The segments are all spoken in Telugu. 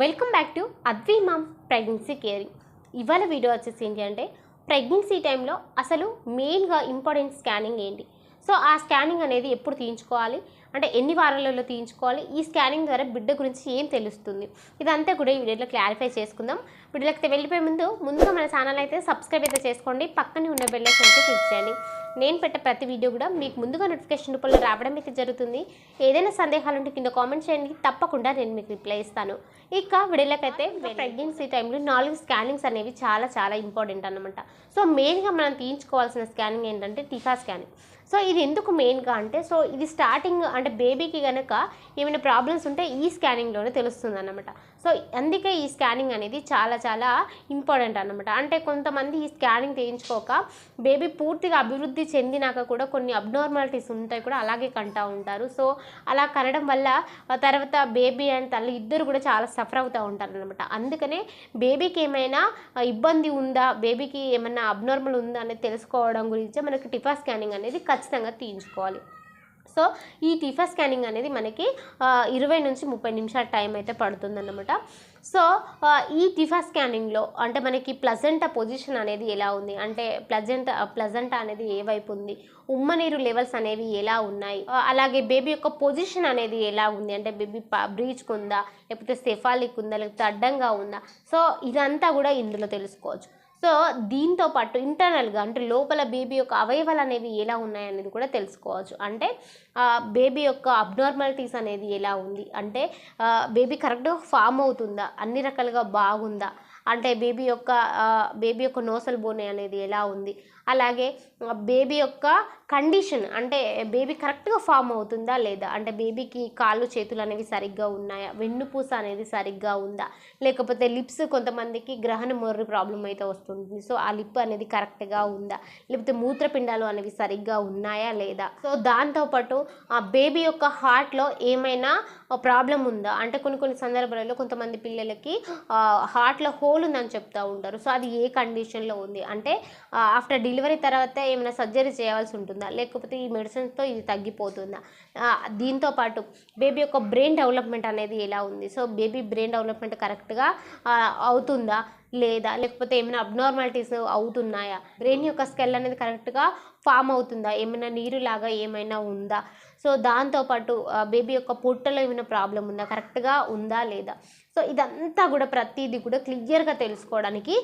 Welcome back to Advi mom pregnancy caring. ఇవాళ వీడియో వచ్చేసి ఏంటి అంటే ప్రెగ్నెన్సీ టైంలో అసలు మెయిన్గా ఇంపార్టెంట్ స్కానింగ్ ఏంటి? సో ఆ స్కానింగ్ అనేది ఎప్పుడు తీయించుకోవాలి? అంటే ఎన్ని వారాలలో తీయించుకోవాలి? ఈ స్కానింగ్ ద్వారా బిడ్డ గురించి ఏం తెలుస్తుంది? ఇదంతా కూడా ఈ వీడియోలో క్లారిఫై చేసుకుందాం. వీడియోకి వెళ్ళిపోయే ముందు ముందుగా మన ఛానల్ అయితే సబ్స్క్రైబ్ అయితే చేసుకోండి. పక్కనే ఉన్న బెల్ ఐకాన్ అయితే క్లిక్ చేయండి. నేను పెట్టే ప్రతి వీడియో కూడా మీకు ముందుగా నోటిఫికేషన్ రూపంలో రావడం అయితే జరుగుతుంది. ఏదైనా సందేహాలు ఉంటే కింద కామెంట్ చేయండి. తప్పకుండా నేను మీకు రిప్లై ఇస్తాను. ఇక వీడియోలకైతే ప్రెగ్నెన్సీ టైంలో నాలుగు స్కానింగ్స్ అనేవి చాలా చాలా ఇంపార్టెంట్ అనమాట సో మెయిన్గా మనం తీయించుకోవాల్సిన స్కానింగ్ ఏంటంటే టీకా స్కానింగ్ సో ఇది ఎందుకు మెయిన్గా అంటే సో ఇది స్టార్టింగ్ అంటే బేబీకి కనుక ఏమైనా ప్రాబ్లమ్స్ ఉంటే ఈ స్కానింగ్లోనే తెలుస్తుంది అనమాట సో అందుకే ఈ స్కానింగ్ అనేది చాలా చాలా ఇంపార్టెంట్ అనమాట అంటే కొంతమంది ఈ స్కానింగ్ చేయించుకోక బేబీ పూర్తిగా అభివృద్ధి చెందినాక కూడా కొన్ని అబ్నార్మాలిటీస్ ఉంటాయి కూడా అలాగే కంటా ఉంటారు. సో అలా కనడం వల్ల తర్వాత బేబీ అండ్ తల్లి ఇద్దరు కూడా చాలా సఫర్ అవుతూ ఉంటారు అనమాట అందుకనే బేబీకి ఏమైనా ఇబ్బంది ఉందా బేబీకి ఏమైనా అబ్నార్మల్ ఉందా అనేది తెలుసుకోవడం గురించి మనకి టిఫా స్కానింగ్ అనేది ఖచ్చితంగా తీయించుకోవాలి. సో ఈ టిఫా స్కానింగ్ అనేది మనకి ఇరవై నుంచి ముప్పై నిమిషాల టైం అయితే పడుతుందన్నమాట. సో ఈ టిఫా స్కానింగ్లో అంటే మనకి ప్లజెంట పొజిషన్ అనేది ఎలా ఉంది? అంటే ప్లజెంట ప్లజెంట అనేది ఏ వైపు ఉంది? ఉమ్మనీరు లెవెల్స్ అనేవి ఎలా ఉన్నాయి? అలాగే బేబీ యొక్క పొజిషన్ అనేది ఎలా ఉంది? అంటే బేబీ బ్రీచ్కి ఉందా? లేకపోతే సెఫాలిక్ ఉందా? లేకపోతే అడ్డంగా ఉందా? సో ఇదంతా కూడా ఇందులో తెలుసుకోవచ్చు. సో దీంతో పాటు ఇంటర్నల్గా అంటే లోపల బేబీ యొక్క అవయవాలు అనేవి ఎలా ఉన్నాయనేది కూడా తెలుసుకోవచ్చు. అంటే బేబీ యొక్క అబ్నార్మాలిటీస్ అనేది ఎలా ఉంది? అంటే బేబీ కరెక్ట్గా ఫామ్ అవుతుందా? అన్ని రకాలుగా బాగుందా? అంటే బేబీ యొక్క బేబీ యొక్క నోసల్ బోన్ అనేది ఎలా ఉంది? అలాగే బేబీ యొక్క కండిషన్ అంటే బేబీ కరెక్ట్గా ఫామ్ అవుతుందా లేదా? అంటే బేబీకి కాళ్ళు చేతులు అనేవి సరిగ్గా ఉన్నాయా? వెన్నుపూస అనేది సరిగ్గా ఉందా? లేకపోతే లిప్స్ కొంతమందికి గ్రహణ మొర్రి ప్రాబ్లం అయితే వస్తుంది. సో ఆ లిప్ అనేది కరెక్ట్గా ఉందా? లేకపోతే మూత్రపిండాలు అనేవి సరిగ్గా ఉన్నాయా లేదా? సో దాంతోపాటు ఆ బేబీ యొక్క హార్ట్లో ఏమైనా ప్రాబ్లం ఉందా? అంటే కొన్ని కొన్ని సందర్భాలలో కొంతమంది పిల్లలకి హార్ట్లో హోల్ ఉందని చెప్తూ ఉంటారు. సో అది ఏ కండిషన్లో ఉంది? అంటే ఆఫ్టర్ డెలివరీ తర్వాత ఏమైనా సర్జరీ చేయాల్సి ఉంటుందా? లేకపోతే ఈ మెడిసిన్స్తో ఇది తగ్గిపోతుందా? దీంతో పాటు బేబీ యొక్క బ్రెయిన్ డెవలప్మెంట్ అనేది ఎలా ఉంది? సో బేబీ బ్రెయిన్ డెవలప్మెంట్ కరెక్ట్గా అవుతుందా? లేదా? లేకపోతే ఏమైనా అబ్నార్మాలిటీస్ అవుతున్నాయా? బ్రెయిన్ యొక్క స్కెల్ అనేది కరెక్ట్గా ఫామ్ అవుతుందా? ఏమైనా నీరు లాగా ఏమైనా ఉందా? సో దాంతోపాటు బేబీ యొక్క పొట్టలో ఏమైనా ప్రాబ్లం ఉందా? కరెక్ట్గా ఉందా లేదా? సో ఇదంతా కూడా ప్రతిదీ కూడా క్లియర్గా తెలుసుకోవడానికి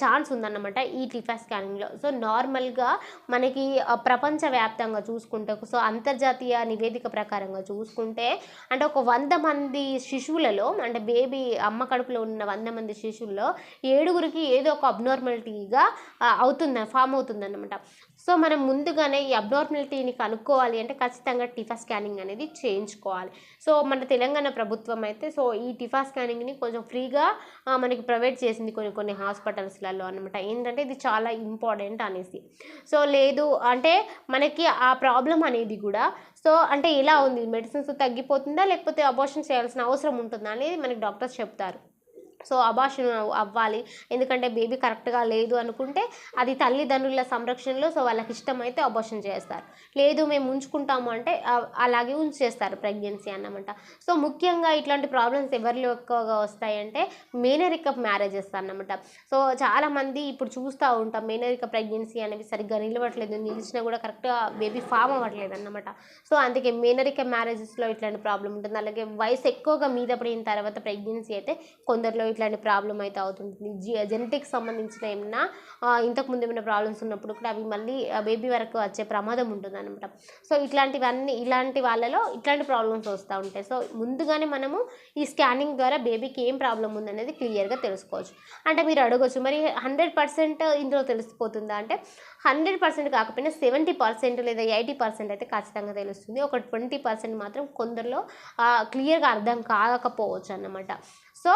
ఛాన్స్ ఉందన్నమాట ఈ టిఫా స్కానింగ్లో సో నార్మల్గా మనకి ప్రపంచవ్యాప్తంగా చూసుకుంటే సో అంతర్జాతీయ నివేదిక ప్రకారంగా చూసుకుంటే అంటే ఒక వంద మంది శిశువులలో అంటే బేబీ అమ్మ కడుపులో ఉన్న వంద మంది శిశువుల్లో ఏడుగురికి ఏదో ఒక అబ్నార్మాలిటీగా అవుతుంది ఫామ్ అవుతుందన్నమాట. సో మనం ముందుగానే ఈ అబ్నార్మాలిటీని కనుక్కోవాలి అంటే ఖచ్చితంగా టిఫా స్కానింగ్ అనేది చేయించుకోవాలి. సో మన తెలంగాణ ప్రభుత్వం అయితే సో ఈ టిఫా స్కానింగ్ని కొంచెం ఫ్రీగా మనకి ప్రొవైడ్ చేసింది కొన్ని కొన్ని హాస్పిటల్స్లలో అనమాట ఏంటంటే ఇది చాలా ఇంపార్టెంట్ అనేసి. సో లేదు అంటే మనకి ఆ ప్రాబ్లం అనేది కూడా సో అంటే ఎలా ఉంది? మెడిసిన్స్ తగ్గిపోతుందా? లేకపోతే అబోషన్ చేయాల్సిన అవసరం ఉంటుందా? అనేది మనకి డాక్టర్స్ చెప్తారు. సో అబాషన్ అవ్వాలి. ఎందుకంటే బేబీ కరెక్ట్గా లేదు అనుకుంటే అది తల్లిదండ్రుల సంరక్షణలో సో వాళ్ళకి ఇష్టమైతే అబార్షన్ చేస్తారు. లేదు మేము ఉంచుకుంటాము అంటే అలాగే ఉంచేస్తారు ప్రెగ్నెన్సీ అన్నమాట. సో ముఖ్యంగా ఇట్లాంటి ప్రాబ్లమ్స్ ఎవరిలో ఎక్కువగా వస్తాయంటే మేనరికప్ మ్యారేజెస్ అన్నమాట. సో చాలామంది ఇప్పుడు చూస్తూ ఉంటాం మేనరిక ప్రెగ్నెన్సీ అనేవి సరిగ్గా నిలవట్లేదు నిలిచినా కూడా కరెక్ట్గా బేబీ ఫామ్ అవ్వట్లేదు అన్నమాట. సో అందుకే మేనరిక మ్యారేజెస్లో ఇట్లాంటి ప్రాబ్లం ఉంటుంది. అలాగే వయసు ఎక్కువగా మీద పడిన తర్వాత ప్రెగ్నెన్సీ అయితే కొందరిలో ఇట్లాంటి ప్రాబ్లం అయితే అవుతుంది జి జెనెటిక్స్ సంబంధించిన ఏమన్నా ఇంతకుముందు ఏమైనా ప్రాబ్లమ్స్ ఉన్నప్పుడు కూడా అవి మళ్ళీ బేబీ వరకు వచ్చే ప్రమాదం ఉంటుందన్నమాట. సో ఇట్లాంటివన్నీ ఇలాంటి వాళ్ళలో ఇట్లాంటి ప్రాబ్లమ్స్ వస్తూ ఉంటాయి. సో ముందుగానే మనము ఈ స్కానింగ్ ద్వారా బేబీకి ఏం ప్రాబ్లం ఉందనేది క్లియర్గా తెలుసుకోవచ్చు. అంటే మీరు అడగచ్చు మరి హండ్రెడ్ పర్సెంట్ ఇందులో తెలిసిపోతుందా అంటే హండ్రెడ్ పర్సెంట్ కాకపోయినా సెవెంటీ పర్సెంట్ లేదా ఎయిటీ పర్సెంట్ అయితే ఖచ్చితంగా తెలుస్తుంది. ఒక ట్వంటీ పర్సెంట్ మాత్రం కొందరిలో క్లియర్గా అర్థం కాకపోవచ్చు అన్నమాట సో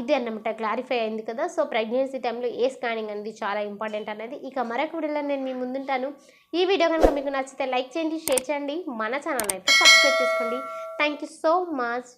ఇది అన్నమాట క్లారిఫై అయింది కదా. సో ప్రెగ్నెన్సీ టైంలో ఏ స్కానింగ్ అనేది చాలా ఇంపార్టెంట్ అనేది ఇక మరొక వీడియోలో నేను మీ ముందుంటాను. ఈ వీడియో కనుక మీకు నచ్చితే లైక్ చేయండి షేర్ చేయండి. మన ఛానల్ అయితే సబ్స్క్రైబ్ చేసుకోండి. Thank you so much